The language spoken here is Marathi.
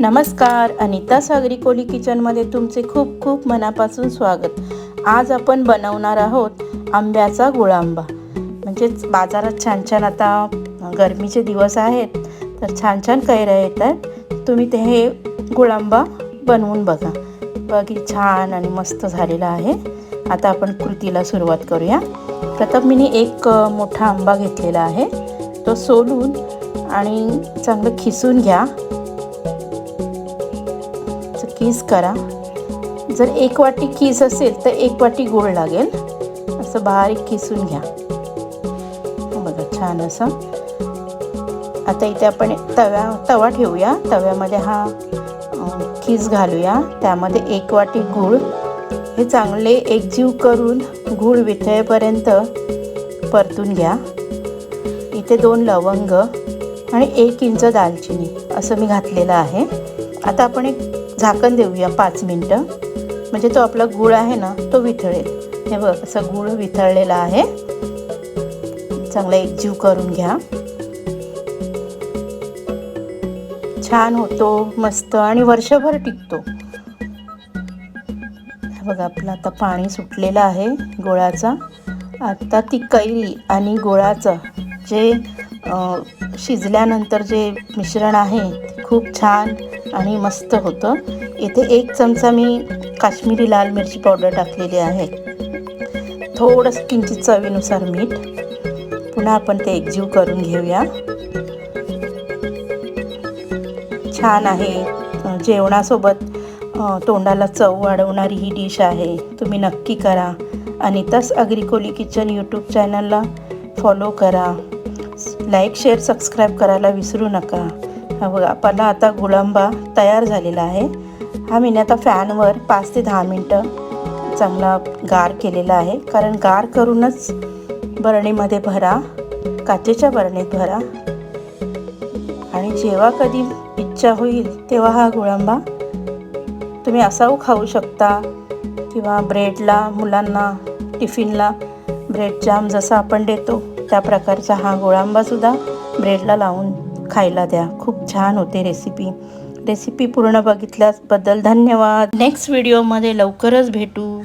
नमस्कार अनिता सागरी कोली किचनमध्ये तुमचे खूप खूप मनापासून स्वागत. आज आपण बनवणार आहोत आंब्याचा गुळांबा म्हणजेच बाजारात छान छान आता गरमीचे दिवस आहेत तर छान छान कैऱ्या येतात तुम्ही ते हे गुळांबा बनवून बघा. बघी छान आणि मस्त झालेला आहे. आता आपण कृतीला सुरुवात करूया. प्रथम मी एक मोठा आंबा घेतलेला आहे. तो सोलून आणि चांगलं खिसून घ्या. किस करा. जर एक वाटी किस असेल तर एक वाटी गोळ लागेल. असं बारीक किसून घ्या. बघा छान असं. आता इथे आपण तव्या तवा ठेवूया. तव्यामध्ये हा किस घालूया. त्यामध्ये एक वाटी गूळ. हे चांगले एकजीव करून गूळ वितळेपर्यंत परतून घ्या. इथे दोन लवंग आणि एक इंच दालचिनी असं मी घातलेलं आहे. आता आपण एक झाकण देऊया पाच मिनटं. म्हणजे तो आपला गूळ आहे ना तो वितळेल. हे बघ असं गूळ वितळलेला आहे. चांगला एकजीव करून घ्या. छान होतो मस्त आणि वर्षभर टिकतो. बघा आपलं आता पाणी सुटलेलं आहे गोळाचा. आता ती कैरी आणि गोळाचं जे शिजल्यानंतर जे मिश्रण आहे ते खूप छान आणि मस्त होतं. इथे एक चमचा मी काश्मीरी लाल मिरची पावडर टाकलेली आहे. थोडंसं किंचित चवीनुसार मीठ. पुन्हा आपण ते एकजीव करून घेऊया. छान आहे. जेवणासोबत तोंडाला चव वाढवणारी ही डिश आहे. तुम्ही नक्की करा. आणि तस अग्रिकोली किचन यूट्यूब चॅनलला फॉलो करा. लाईक शेअर सबस्क्राईब करायला विसरू नका. हा बघा आपला आता गुळंबा तयार झालेला आहे. हा मी आता फॅनवर पाच ते दहा मिनटं चांगला गार केलेला आहे. कारण गार करूनच बरणीमध्ये भरा काचेच्या बरणीत भरा. आणि जेव्हा कधी इच्छा होईल तेव्हा हा गुळंबा तुम्ही असाऊ खाऊ शकता. किंवा ब्रेडला मुलांना टिफिनला ब्रेड जाम जसा आपण देतो. त्या प्रकारचा हा गोळांबासुद्धा ब्रेडला लावून खायला द्या. खूप छान होते रेसिपी रेसिपी पूर्ण बघितल्याबद्दल धन्यवाद. नेक्स्ट व्हिडिओमध्ये लवकरच भेटू.